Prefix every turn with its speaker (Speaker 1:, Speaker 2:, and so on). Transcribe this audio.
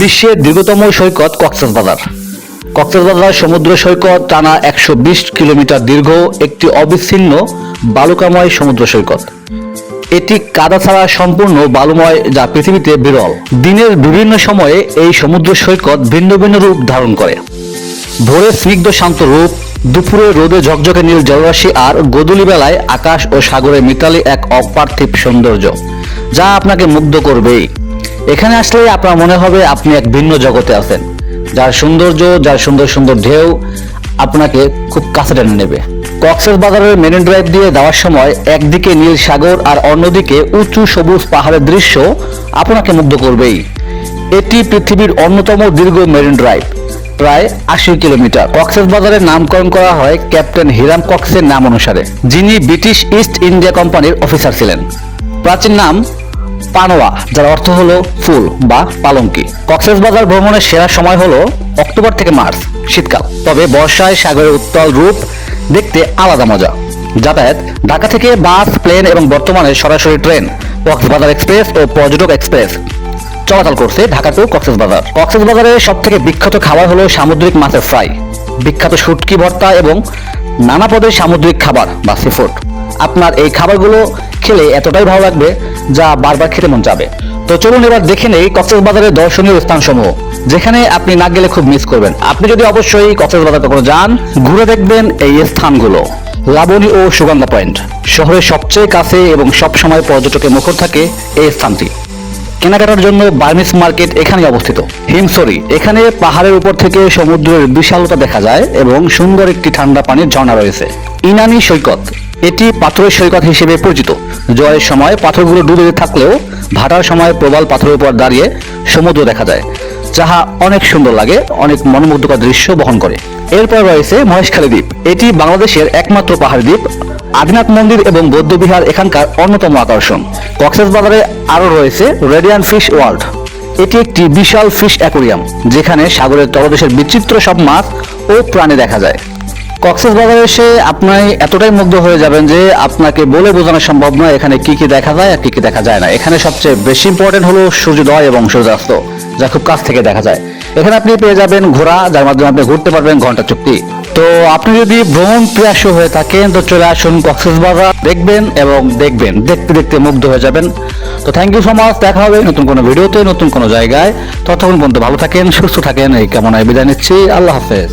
Speaker 1: বিশ্বের দীর্ঘতম সৈকত কক্সবাজার কক্সবাজার সমুদ্র সৈকত টানা একশো বিশ কিলোমিটার দীর্ঘ, একটি অবিচ্ছিন্ন বালুকাময় সমুদ্র সৈকত। এটি কাদা ছাড়া সম্পূর্ণ বালুময়, যা পৃথিবীতে বিরল। দিনের বিভিন্ন সময়ে এই সমুদ্র সৈকত ভিন্ন ভিন্ন রূপ ধারণ করে। ভোরে স্নিগ্ধ শান্ত রূপ, দুপুরে রোদে ঝকঝকে নীল জলরাশি আর গোধূলি বেলায় আকাশ ও সাগরে মিতালি এক অপার্থিব সৌন্দর্য, যা আপনাকে মুগ্ধ করবেই। এখানে আসলে আপনার মনে হবে আপনি এক ভিন্ন জগতে আছেন। যার সৌন্দর্য, যার সুন্দর সুন্দর ঢেউ আপনাকে খুব কাছে টেনে নেবে। কক্সেস বাজারের মেরিন ড্রাইভ দিয়ে যাওয়ার সময় একদিকে নীল সাগর আর অন্যদিকে উঁচু সবুজ পাহাড়ের দৃশ্য আপনাকে মুগ্ধ করবেই। এটি পৃথিবীর অন্যতম দীর্ঘ মেরিন ড্রাইভ প্রায় আশি কিলোমিটার। কক্সেস বাজারের নামকরণ করা হয় ক্যাপ্টেন হিরাম কক্সের নাম অনুসারে, যিনি ব্রিটিশ ইস্ট ইন্ডিয়া কোম্পানির অফিসার ছিলেন। প্রাচীন নাম পানোয়া যার অর্থ হলো ফুল বা পালঙ্কি। কক্সেস বাজার ভ্রমণের সেরা সময় হলো অক্টোবর থেকে মার্চ, শীতকাল। তবে বর্ষায় সাগরের উত্তল রূপ দেখতে আলাদা মজা। যাতায়াত, ঢাকা থেকে বাস, প্লেন এবং বর্তমানে সরাসরি ট্রেন, কক্সবাজার এক্সপ্রেস ও পর্যটক এক্সপ্রেস চলাচল করছে ঢাকা টু কক্সবাজার। কক্সবাজারের সব থেকে বিখ্যাত খাবার হলো সামুদ্রিক মাছের ফ্রাই। বিখ্যাত শুটকি ভর্তা এবং নানা পদের সামুদ্রিক খাবার বা সিফুড আপনার এই খাবারগুলো খেলে এতটাই ভালো লাগবে যা বারবার খেতে মন যাবে তো চলুন এবার দেখে নেই কক্সবাজারের দর্শনীয় স্থানসমূহ, যেখানে আপনি না গেলে খুব মিস করবেন। আপনি যদি অবশ্যই কক্সবাজার কখনো যান, ঘুরে দেখবেন এই স্থানগুলো। লাবণী ও সুগন্ধা পয়েন্ট, শহরের সবচেয়ে কাছে এবং সবসময় পর্যটকের মুখর থাকে এই স্থানটি। কেনাকাটার জন্য বার্মিস মার্কেট এখানে অবস্থিত। হিমসরি, এখানে পাহাড়ের উপর থেকে সমুদ্রের বিশালতা দেখা যায় এবং সুন্দর একটি ঠান্ডা পানির ঝর্ণা রয়েছে। ইনানি সৈকত এটি পাথরের সৈকত হিসেবে পরিচিত। জয়ের সময় পাথরগুলো ডুবে থাকলেও ভাটার সময় প্রবাল পাথরের উপর দাঁড়িয়ে সমুদ্র দেখা যায়, যাহা অনেক সুন্দর লাগে, অনেক মনোমুগ্ধকর দৃশ্য বহন করে। এরপর রয়েছে মহেশখালী দ্বীপ। এটি বাংলাদেশের একমাত্র পাহাড়ি দ্বীপ। আদিনাথ মন্দির এবং বৌদ্ধবিহার এখানকার অন্যতম আকর্ষণ। কক্সেস বাজারে আরও রয়েছে রেডিয়ান ফিশ ওয়ার্ল্ড। এটি একটি বিশাল ফিশ অ্যাকোরিয়াম, যেখানে সাগরের তলদেশের বিচিত্র সব মাছ ও প্রাণী দেখা যায়। কক্সেস বাজারে এসে আপনি এতটাই মুগ্ধ হয়ে যাবেন যে আপনাকে বলে বোঝানো সম্ভব নয় এখানে কি কি দেখা যায় আর কি কি দেখা যায় না। এখানে সবচেয়ে বেশি ইম্পর্টেন্ট হলো সূর্যোদয় এবং সূর্যাস্ত, যা খুব কাছ থেকে দেখা যায়। এখানে আপনি পেয়ে যাবেন ঘোড়া, যার মাধ্যমে আপনি ঘুরতে পারবেন ঘণ্টা চুক্তি। তো আপনি যদি ভ্রমণ প্রিয়াসু হয়ে থাকেন, তো চলে আসুন কক্সেস বাজার, দেখবেন এবং দেখবেন, দেখতে দেখতে মুগ্ধ হয়ে যাবেন। তো থ্যাংক ইউ সো মাচ দেখা হবে নতুন কোনো ভিডিওতে, নতুন কোনো জায়গায়। ততক্ষণ পর্যন্ত ভালো থাকেন, সুস্থ থাকেন, এই কামনায় বিদায় নিচ্ছি। আল্লাহ হাফেজ।